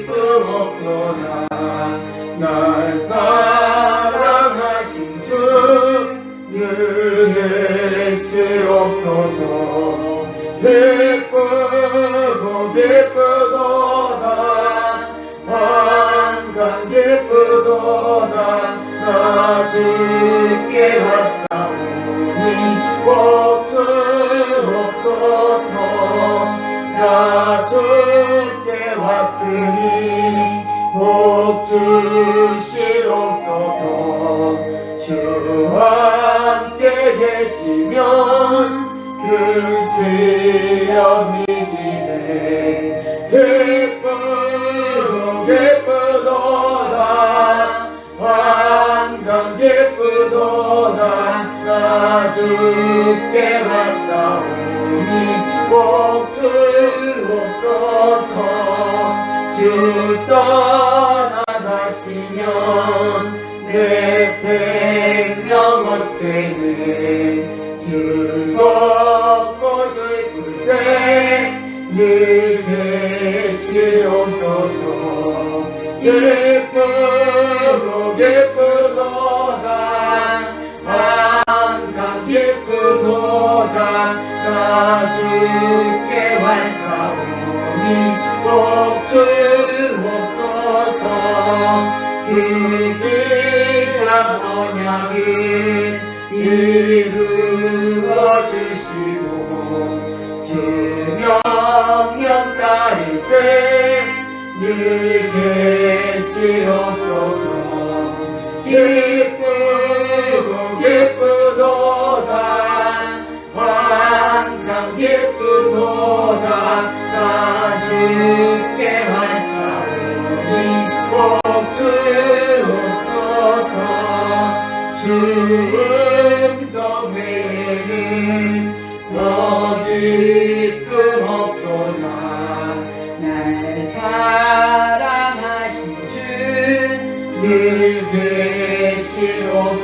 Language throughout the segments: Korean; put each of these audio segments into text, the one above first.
기쁘었구나 날 사랑하신 주늘 계시옵소서 기쁘고 기쁘도다 항상 기쁘도 주와 함께 계시면 그 시험이 기네. 기쁘고 기쁘도다. 항상 기쁘도다. 나 주께 왔사오니 복 주옵소서 주 떠 늘 계시옵소서. 기쁘고 기쁘도다. 항상 기쁘도다. 나 주께 왔사오니 복 주옵소서. 그 귀한 언약을 이루 때늘 계시옵소서. 기쁘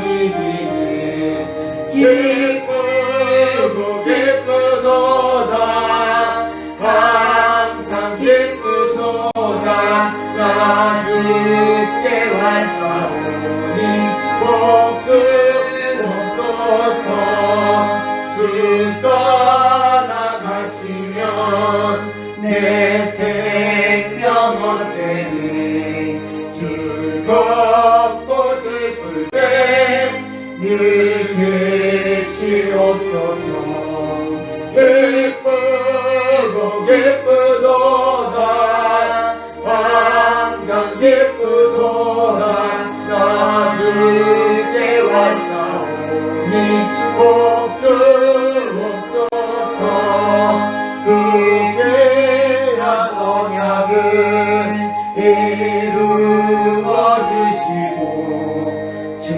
기네 기쁘고 기쁘도다. 항상 기쁘도다. 나 주께 왔사오니 복 주옵소서 주떠 늘 계시옵소서. 기쁘고 기쁘도다. 항상 기쁘도다. 나 주께 왔사오니 복 주옵소서. 그 귀한 언약을 이루어 주시고 주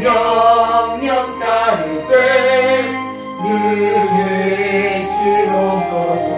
명령 따를 때늘 계시옵소서